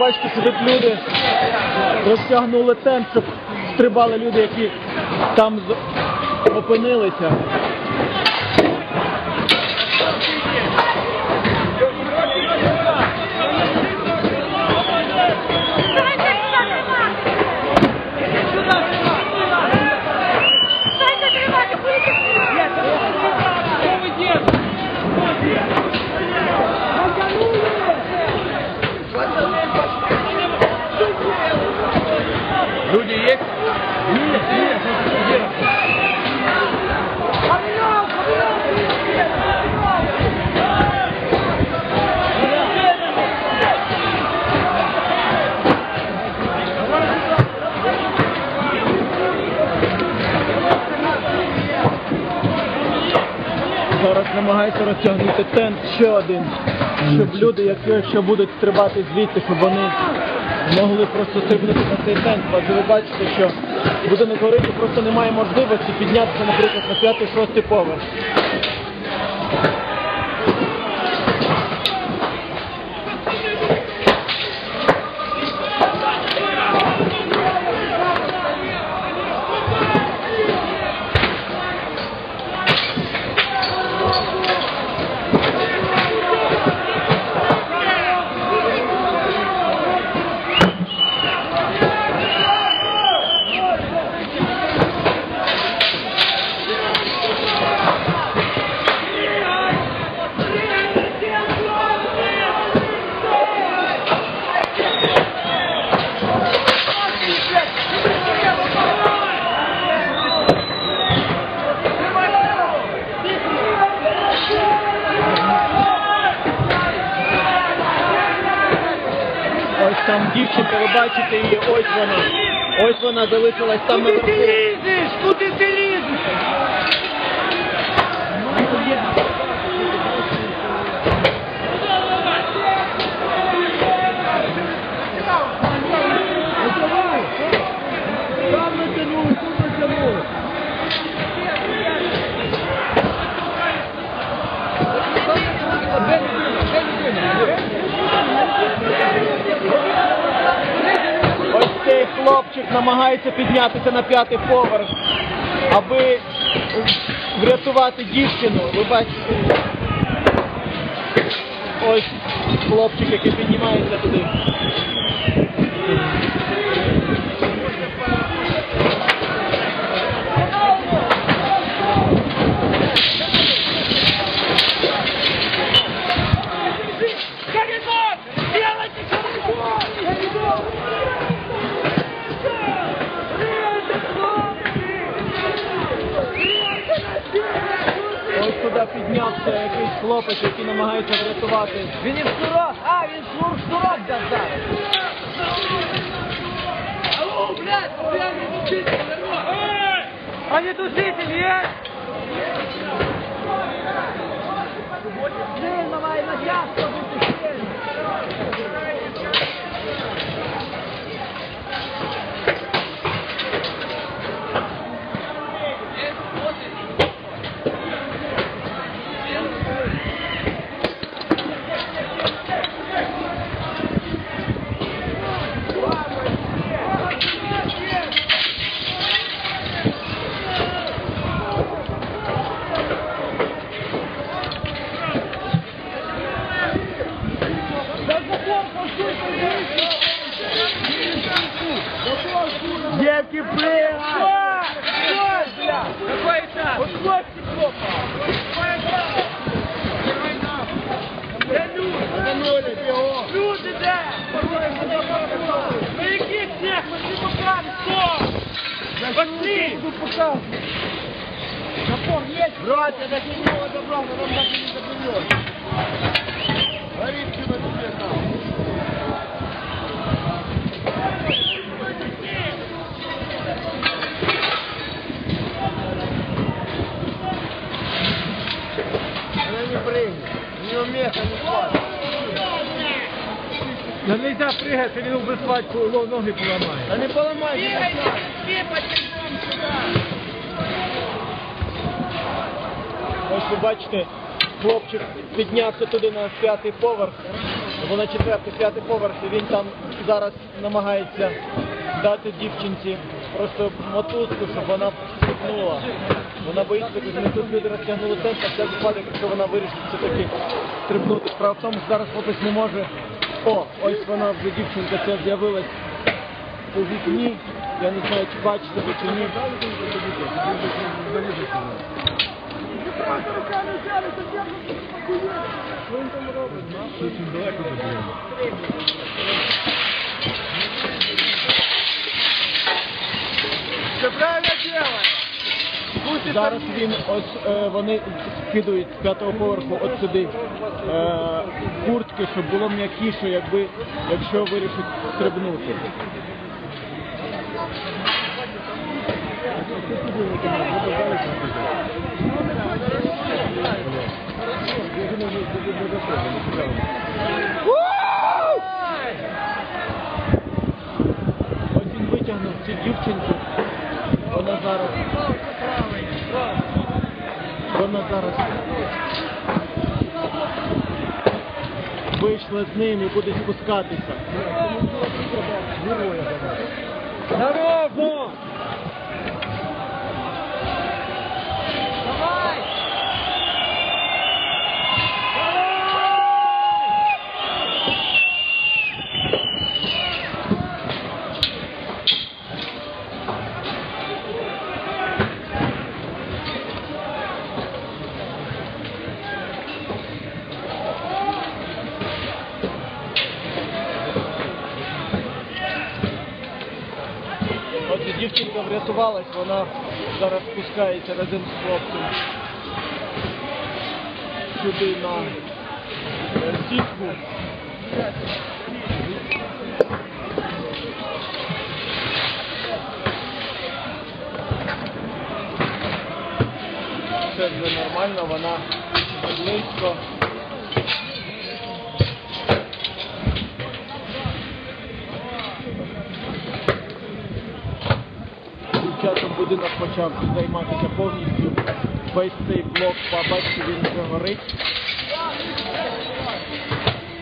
бачите, сидять люди, розтягнули темп, щоб стрибали люди, які там опинилися. Зараз намагаються розтягнути тент ще один, щоб люди, які- якщо будуть стрибати звідти, щоб вони могли просто стрибнути на цей тент. Адже ви бачите, що будинок горити просто немає можливості піднятися, наприклад, на п'ятий-шостий поверх. Там дівчинка, ви бачите її, ось вона. Ось вона залишилась там наверху. ти лізеш! ты ти Там намагається піднятися на п'ятий поверх, аби врятувати дівчину. Ви бачите. Ось хлопчик, який піднімається туди. Який врятувати. Він і штурок! А, він шнур штурок зараз! Алло, блядь, блядь, не душите, Эй! А не душите, нет? Блин, давай на ясно, будь Девки, блин! Что? бля? Какой этаж? Вот хлопцы хлопают. Де люди? Люди? На яких всех? Пошли покажем, что? Пошли! Напор есть? Брат, я так не забрал, но нам так и не заберет. Пригати, він без батьку ноги поламає. Да не поломай. Ось ви бачите, хлопчик піднявся туди на п'ятий поверх. Бо на четвертий, п'ятий поверх, і він там зараз намагається дати дівчинці просто мотузку, щоб вона стрибнула. Вона боїться, що тут люди розтягнули темп, а це випадок, якщо вона вирішить все-таки стрибнути. Справа в тому, що зараз хлопець не може. О, ось вона вже дівчинка ця з'явилась у вікні. Я не знаю, чи бачите ви чи ні. Все правильно делаешь. Зараз він ось е, вони скидують з п'ятого поверху от сюди е, куртки, щоб було м'якіше, якби якщо вирішить стрибнути. Ось він витягнув цю дівчинку. Вона зараз. Вона зараз вийшла з ним і буде спускатися. Здорово! Врятувалась, вона зараз спускається разом з хлопцем сюди на сітку. Все вже нормально, вона близько. Почав займатися повністю. Весь цей блок, бачите, він вже горить.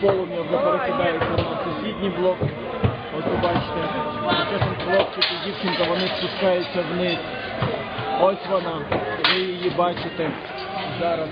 Полум'я вже перекидається на сусідній блок. Ось ви бачите, часом хлопчик і дівчинка, вони спускаються вниз. Ось вона, ви її бачите зараз.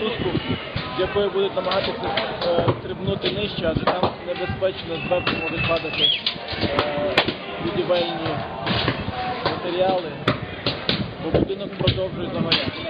Мотузку, з якої будуть намагатися е, стрибнути нижче, адже там небезпечно зверху можуть падати е, будівельні матеріали, бо будинок продовжує загоряти.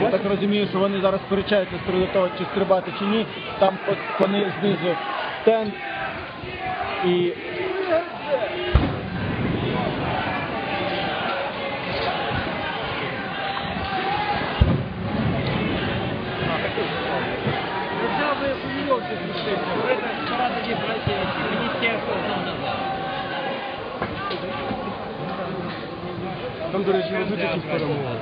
Я так розумію, що вони зараз сперечаються з того, чи стрибати чи ні. Там вони знизу стенд і Там, до речі, ведуть якісь перемоги.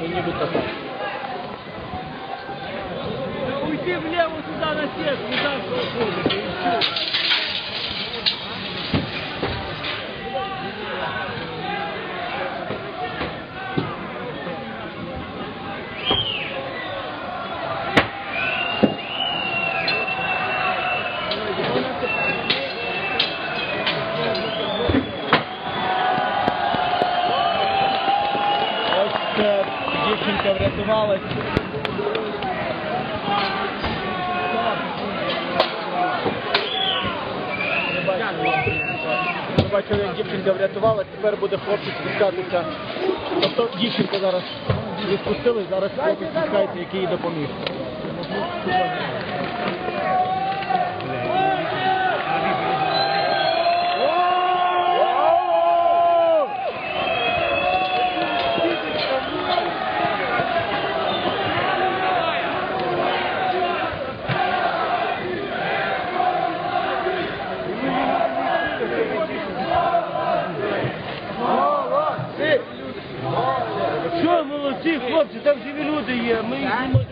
Ну, нібито так. Уйди влево сюда на сетку, не так проходит. Врятувалась. Бачили, як дівчинка врятувалась, тепер буде хлопчик спускатися. Тобто дівчинка зараз її зараз хлопець спускається, який їй допоміг. Молодці, хлопці, там живі люди є, ми їх не можемо.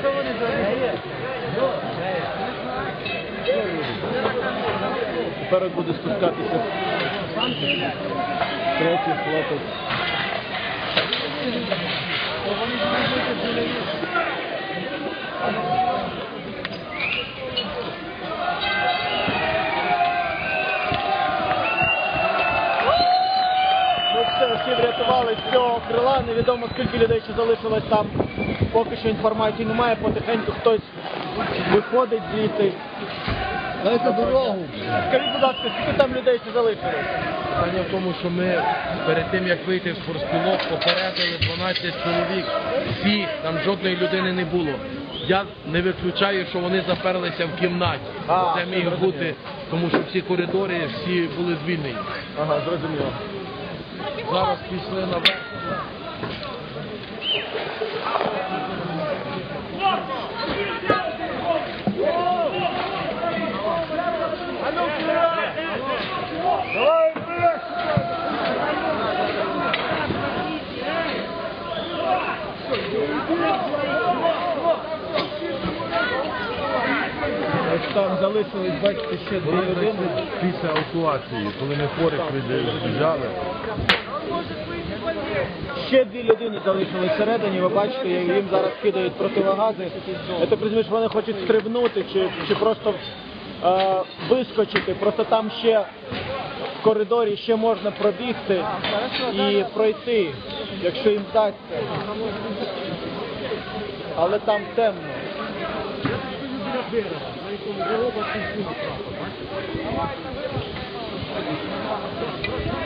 Що вони зараз? Тепер буде спускатися третій хлопець. Ну з цього крила. Невідомо скільки людей ще залишилось там. Поки що інформації немає, потихеньку хтось виходить звідти. Дайте дорогу. Скажіть, будь ласка, скільки там людей ще залишилось? Питання в тому, що ми перед тим як вийти в спортспілок, попередили 12 чоловік. Всі там жодної людини не було. Я не виключаю, що вони заперлися в кімнаті. А, Це міг бути, тому що всі коридори, всі були звільнені. Ага, зрозуміло. Зараз пішли. Ось там залишились, бачите, ще дві людини. Після евакуації, коли ми хворих від'їжджали, Ще дві людини залишились всередині, ви бачите, їм зараз кидають противогази. Я так розумію, що вони хочуть стрибнути чи, чи просто е, вискочити. Просто там ще в коридорі ще можна пробігти і пройти, якщо їм вдасться. Але там темно. Давайте